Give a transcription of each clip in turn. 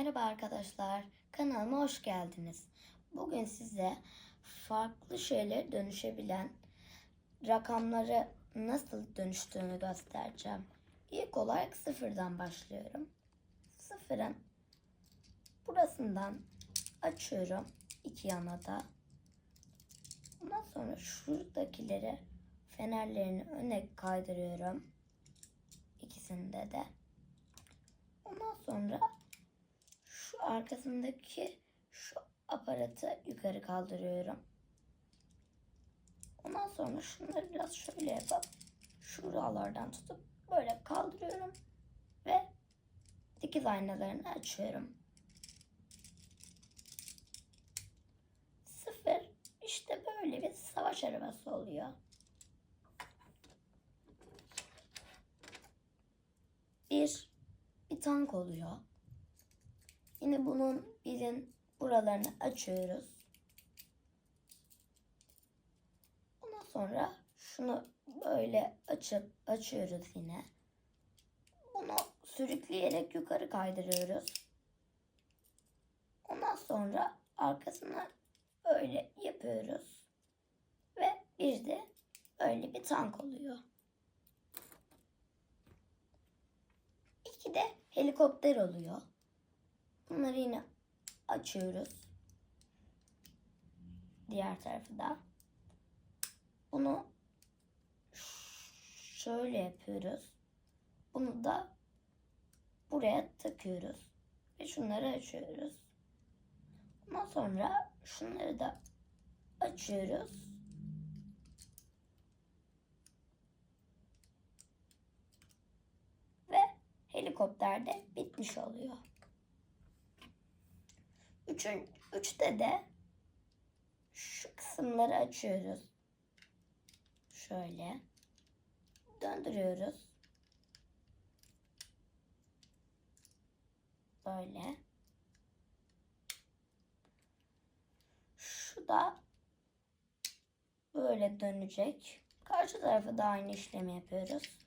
Merhaba arkadaşlar, kanalıma hoş geldiniz. Bugün size farklı şeyler dönüşebilen rakamları nasıl dönüştüğünü göstereceğim. İlk olarak sıfırdan başlıyorum. Sıfırın burasından açıyorum iki yana da. Ondan sonra şuradakileri fenerlerini öne kaydırıyorum. İkisinde de. Ondan sonra şu arkasındaki şu aparatı yukarı kaldırıyorum. Ondan sonra şunları biraz şöyle yapıp şuralardan tutup böyle kaldırıyorum ve dikiz aynalarını açıyorum. Sıfır işte böyle bir savaş arabası oluyor. Bir bir tank oluyor. Yine bunun birin buralarını açıyoruz. Ondan sonra şunu böyle açıp açıyoruz yine. Bunu sürükleyerek yukarı kaydırıyoruz. Ondan sonra arkasına böyle yapıyoruz. Ve bir de böyle bir tank oluyor. İki de helikopter oluyor. Bunları yine açıyoruz. Diğer tarafı da. Bunu şöyle yapıyoruz. Bunu da buraya takıyoruz. Ve şunları açıyoruz. Ondan sonra şunları da açıyoruz. Ve helikopter de bitmiş oluyor. Üçün, üçte de şu kısımları açıyoruz. Şöyle. Döndürüyoruz. Böyle. Şu da böyle dönecek. Karşı tarafa da aynı işlemi yapıyoruz.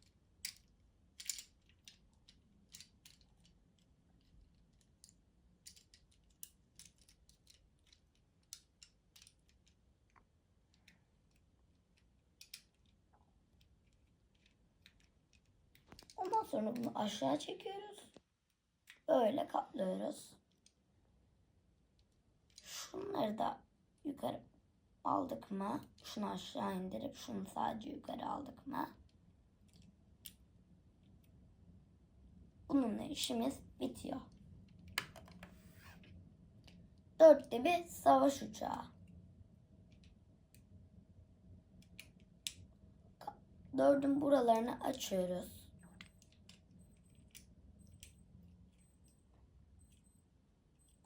Ondan sonra bunu aşağı çekiyoruz. Böyle katlıyoruz. Şunları da yukarı aldık mı? Şunu aşağı indirip şunu sadece yukarı aldık mı? Bununla işimiz bitiyor. Dörtte bir savaş uçağı. Dördün buralarını açıyoruz.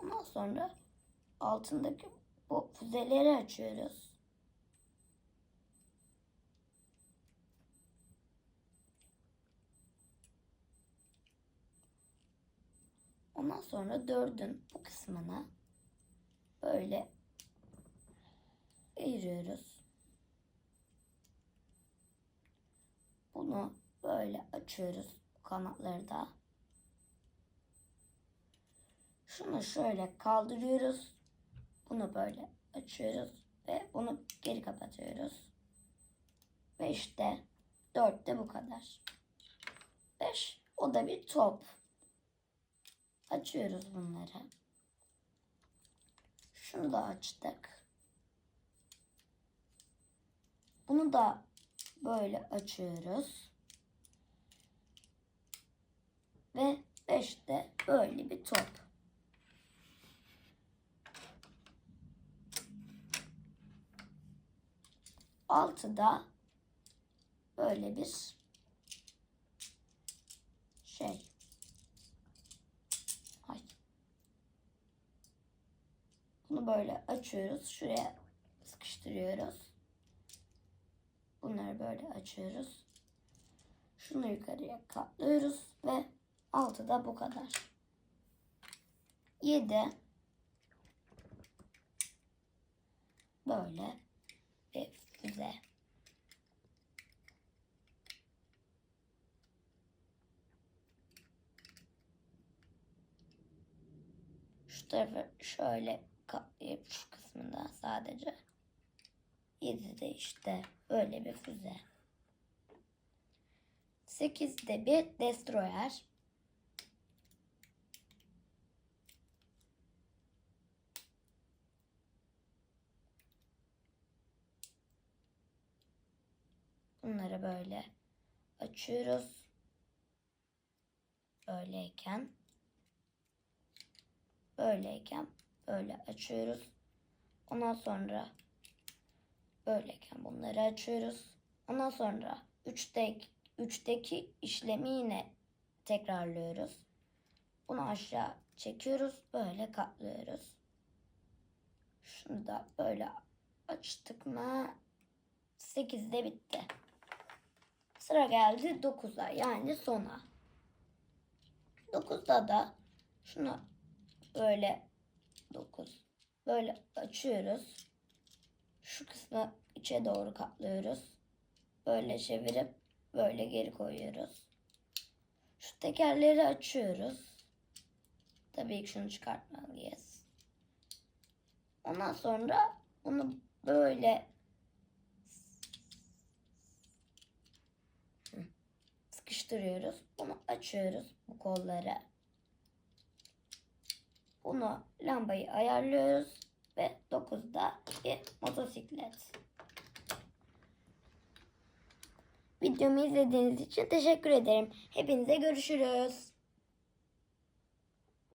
Ondan sonra altındaki bu füzeleri açıyoruz. Ondan sonra dördün bu kısmını böyle ayırıyoruz. Bunu böyle açıyoruz bu kanatları da. Şunu şöyle kaldırıyoruz. Bunu böyle açıyoruz ve bunu geri kapatıyoruz. Ve işte dört de bu kadar. Beş o da bir top. Açıyoruz bunları. Şunu da açtık. Bunu da böyle açıyoruz. Ve beş de böyle bir top. Altıda böyle bir şey. Ay. Bunu böyle açıyoruz. Şuraya sıkıştırıyoruz. Bunları böyle açıyoruz. Şunu yukarıya katlıyoruz ve altıda bu kadar. Yedi böyle bir füze. Şu tarafı şöyle katlayıp şu kısmından sadece. 7'de işte böyle bir füze. 8'de bir destroyer. Bunları böyle açıyoruz. Böyleyken böyleyken böyle açıyoruz. Ondan sonra böyleyken bunları açıyoruz. Ondan sonra 3'te 3'teki işlemi yine tekrarlıyoruz. Bunu aşağı çekiyoruz. Böyle katlıyoruz. Şunu da böyle açtık mı 8'de bitti. Sıra geldi 9'a yani sona. 9'da da şunu böyle 9 böyle açıyoruz. Şu kısmı içe doğru katlıyoruz. Böyle çevirip böyle geri koyuyoruz. Şu tekerleri açıyoruz. Tabii ki şunu çıkartmalıyız. Ondan sonra bunu böyle sıkıştırıyoruz. Bunu açıyoruz bu kolları. Bunu lambayı ayarlıyoruz ve 9'da bir motosiklet. Videomu izlediğiniz için teşekkür ederim. Hepinize görüşürüz.